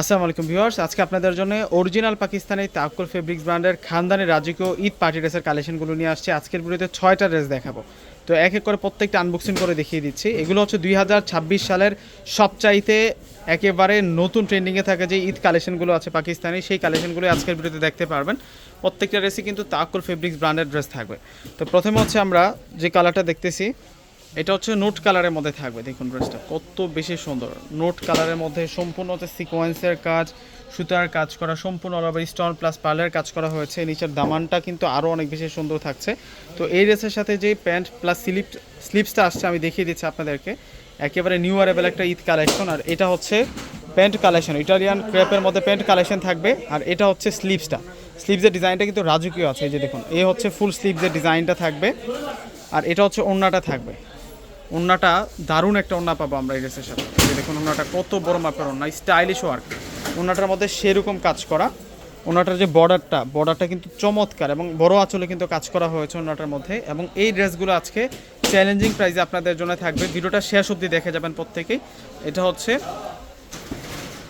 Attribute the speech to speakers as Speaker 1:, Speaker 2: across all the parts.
Speaker 1: আসসালামু আলাইকুম ভিউয়ার্স, আজকে আপনাদের জন্য অরিজিনাল পাকিস্তানি তাকুল ফেব্রিক্স ব্র্যান্ডের খানদানি রাজকীয় ঈদ পার্টি ড্রেসের কালেকশনগুলো নিয়ে আসছে। আজকের ভিডিওতে ছয়টা ড্রেস দেখাবো। তো এক এক করে প্রত্যেকটা আনবক্সিং করে দেখিয়ে দিচ্ছি। এগুলো হচ্ছে দুই হাজার ছাব্বিশ সালের সবচাইতে একেবারে নতুন ট্রেন্ডিংয়ে থাকে যে ঈদ কালেকশনগুলো আছে পাকিস্তানি, সেই কালেকশনগুলো আজকের ভিডিওতে দেখতে পারবেন। প্রত্যেকটা ড্রেসই কিন্তু তাকুল ফেব্রিক্স ব্র্যান্ডের ড্রেস থাকবে। তো প্রথমে হচ্ছে আমরা যে কালারটা দেখতেছি এটা হচ্ছে নোট কালারের মধ্যে থাকবে, দেখুন ড্রেসটা কত বেশি সুন্দর। নোট কালারের মধ্যে সম্পূর্ণ হচ্ছে সিকোয়েন্সের কাজ, সুতার কাজ করা, সম্পূর্ণ অল ওভার স্টোন প্লাস পার্লের কাজ করা হয়েছে। নিচের দামানটা কিন্তু আরও অনেক বেশি সুন্দর থাকছে। তো এই ড্রেসের সাথে যে প্যান্ট প্লাস স্লিপ স্লিপসটা আসছে, আমি দেখিয়ে দিচ্ছি আপনাদেরকে। একেবারে নিউ অ্যারেবেল একটা ঈদ কালেকশন আর এটা হচ্ছে প্যান্ট কালেকশন ইটালিয়ান ক্রেপের মধ্যে প্যান্ট কালেকশন থাকবে, আর এটা হচ্ছে স্লিপসটা স্লিপসের ডিজাইনটা কিন্তু রাজকীয় আছে, এই যে দেখুন, এ হচ্ছে ফুল স্লিপসের ডিজাইনটা থাকবে, আর এটা হচ্ছে ওড়নাটা থাকবে। ওড়নাটা দারুণ একটা ওড়না পাবো আমরা এই ড্রেসের সাথে। দেখুন ওড়নাটা কত বড় মাপের ওড়না স্টাইলিশ ওয়ার্ক ওড়নাটার মধ্যে সেরকম কাজ করা। ওনাটার যে বর্ডারটা বর্ডারটা কিন্তু চমৎকার এবং বড় আঁচলে কিন্তু কাজ করা হয়েছে ওনাটার মধ্যে এবং এই ড্রেসগুলো আজকে চ্যালেঞ্জিং প্রাইসে আপনাদের জন্য থাকবে। ভিডিওটা শেষ অবধি দেখে যাবেন প্রত্যেকেই। এটা হচ্ছে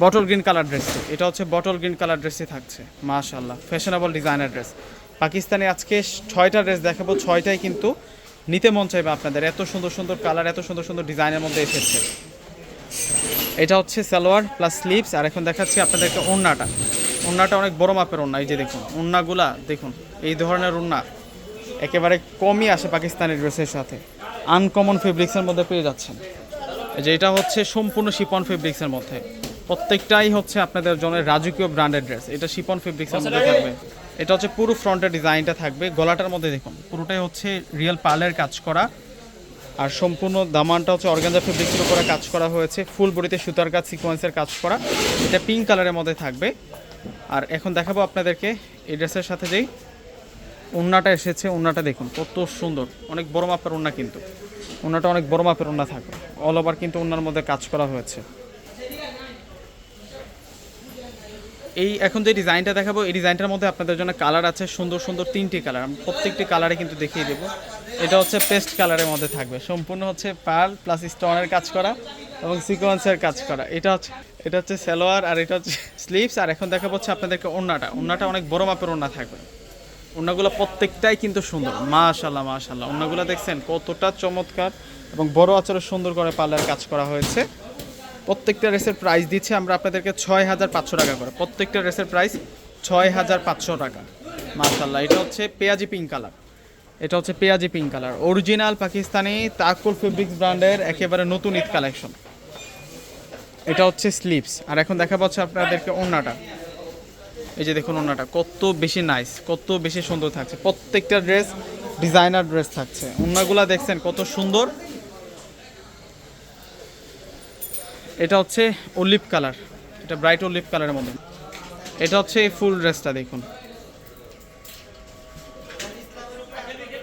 Speaker 1: বটল গ্রিন কালার ড্রেসটি এটা হচ্ছে বটল গ্রিন কালার ড্রেসই থাকছে মাশাল্লাহ ফ্যাশনেবল ডিজাইনার ড্রেস পাকিস্তানে আজকে ছয়টা ড্রেস দেখাবো, ছয়টাই কিন্তু নিতে মন চাইবে আপনাদের। এত সুন্দর সুন্দর কালার এত সুন্দর সুন্দর ডিজাইনের মধ্যে এসেছে। এটা হচ্ছে সালোয়ার প্লাস স্লিভস আর এখন দেখাচ্ছি আপনাদেরকে ওড়নাটা। ওড়নাটা অনেক বড় মাপের ওড়না, এই যে দেখুন, ওড়নাগুলা দেখুন, এই ধরনের ওড়না। একেবারে কমই আসে পাকিস্তানি ড্রেসের সাথে। আনকমন ফেব্রিক্সের মধ্যে পেয়ে যাচ্ছেন। যে এটা হচ্ছে সম্পূর্ণ শিপন ফেব্রিক্সের মধ্যে। প্রত্যেকটাই হচ্ছে আপনাদের জন্য রাজকীয় ব্র্যান্ডেড ড্রেস এটা শিপন ফেব্রিক্সের মধ্যে থাকবে। এটা হচ্ছে পুরো ফ্রন্টের ডিজাইনটা থাকবে। গলাটার মধ্যে দেখুন, পুরোটাই হচ্ছে রিয়েল পার্লের কাজ করা। আর সম্পূর্ণ দামানটা হচ্ছে অর্গানজা ফেব্রিক্সের উপরে কাজ করা হয়েছে। ফুল বডিতে সুতার কাজ সিকোয়েন্সের কাজ করা। এটা পিঙ্ক কালারের মধ্যে থাকবে। আর এখন দেখাবো আপনাদেরকে এই ড্রেসের সাথে যেই ওড়নাটা এসেছে। ওড়নাটা দেখুন, কত সুন্দর। অনেক বড় মাপের ওড়না কিন্তু। ওড়নাটা অনেক বড় মাপের ওড়না থাকবে। অল ওভার কিন্তু ওড়নার মধ্যে কাজ করা হয়েছে। এই এখন যে ডিজাইনটা দেখাবো, এই ডিজাইনটার মধ্যে আপনাদের জন্য কালার আছে, সুন্দর সুন্দর তিনটি কালার। আমি প্রত্যেকটি কালারে কিন্তু দেখিয়ে দেবো। এটা হচ্ছে পেস্ট কালারের মধ্যে থাকবে। সম্পূর্ণ হচ্ছে পার্ল প্লাস স্টোনের কাজ করা এবং সিকোয়েন্সের কাজ করা। এটা হচ্ছে এটা হচ্ছে সালোয়ার আর এটা হচ্ছে স্লিভস। আর এখন দেখা হচ্ছে আপনাদেরকে ওড়নাটা। ওড়নাটা অনেক বড় মাপের ওড়না থাকবে। ওড়নাগুলো প্রত্যেকটাই কিন্তু সুন্দর। মাশাল্লাহ মাশাল্লাহ ওড়নাগুলো দেখছেন কতটা চমৎকার এবং বড় আচরে সুন্দর করে পার্লার কাজ করা হয়েছে। প্রত্যেকটা রেসের প্রাইস দিচ্ছে আমরা আপনাদেরকে ছয় হাজার পাঁচশো টাকা করে। প্রত্যেকটা রেসের প্রাইস ছয় হাজার পাঁচশো টাকা। মাশাল্লাহ এটা হচ্ছে পেঁয়াজি পিঙ্ক কালার এটা হচ্ছে পেঁয়াজি পিঙ্ক কালার অরিজিনাল পাকিস্তানি তাকুল ফেব্রিক্স ব্র্যান্ডের একেবারে নতুন ঈদ কালেকশন এটা হচ্ছে স্লিপস আর এখন দেখা পাচ্ছে আপনাদেরকে ওড়নাটা। এই যে দেখুন ওড়নাটা, কত বেশি নাইস কত বেশি সুন্দর থাকছে। প্রত্যেকটা ড্রেস ডিজাইনার ড্রেস থাকছে। ওড়নাগুলা দেখছেন কত সুন্দর। এটা হচ্ছে অলিভ কালার এটা ব্রাইট অলিভ কালারের মধ্যে। এটা হচ্ছে ফুল ড্রেসটা দেখুন।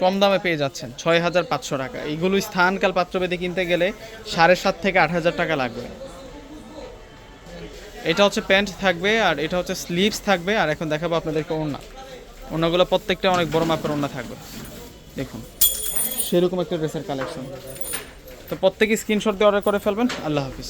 Speaker 1: কম দামে পেয়ে যাচ্ছেন ছয় হাজার পাঁচশো টাকা। এইগুলো স্থানকাল পাত্রবেদে কিনতে গেলে সাড়ে সাত থেকে আট হাজার টাকা লাগবে। এটা হচ্ছে প্যান্ট থাকবে আর এটা হচ্ছে স্লিভস থাকবে। আর এখন দেখাবো আপনাদেরকে ওড়না। ওড়নাগুলো প্রত্যেকটা অনেক বড় মাপের ওড়না থাকবে। দেখুন, সেরকম একটা ড্রেসের কালেকশন তো প্রত্যেকে স্ক্রিনশট দিয়ে অর্ডার করে ফেলবেন। আল্লাহ হাফিজ।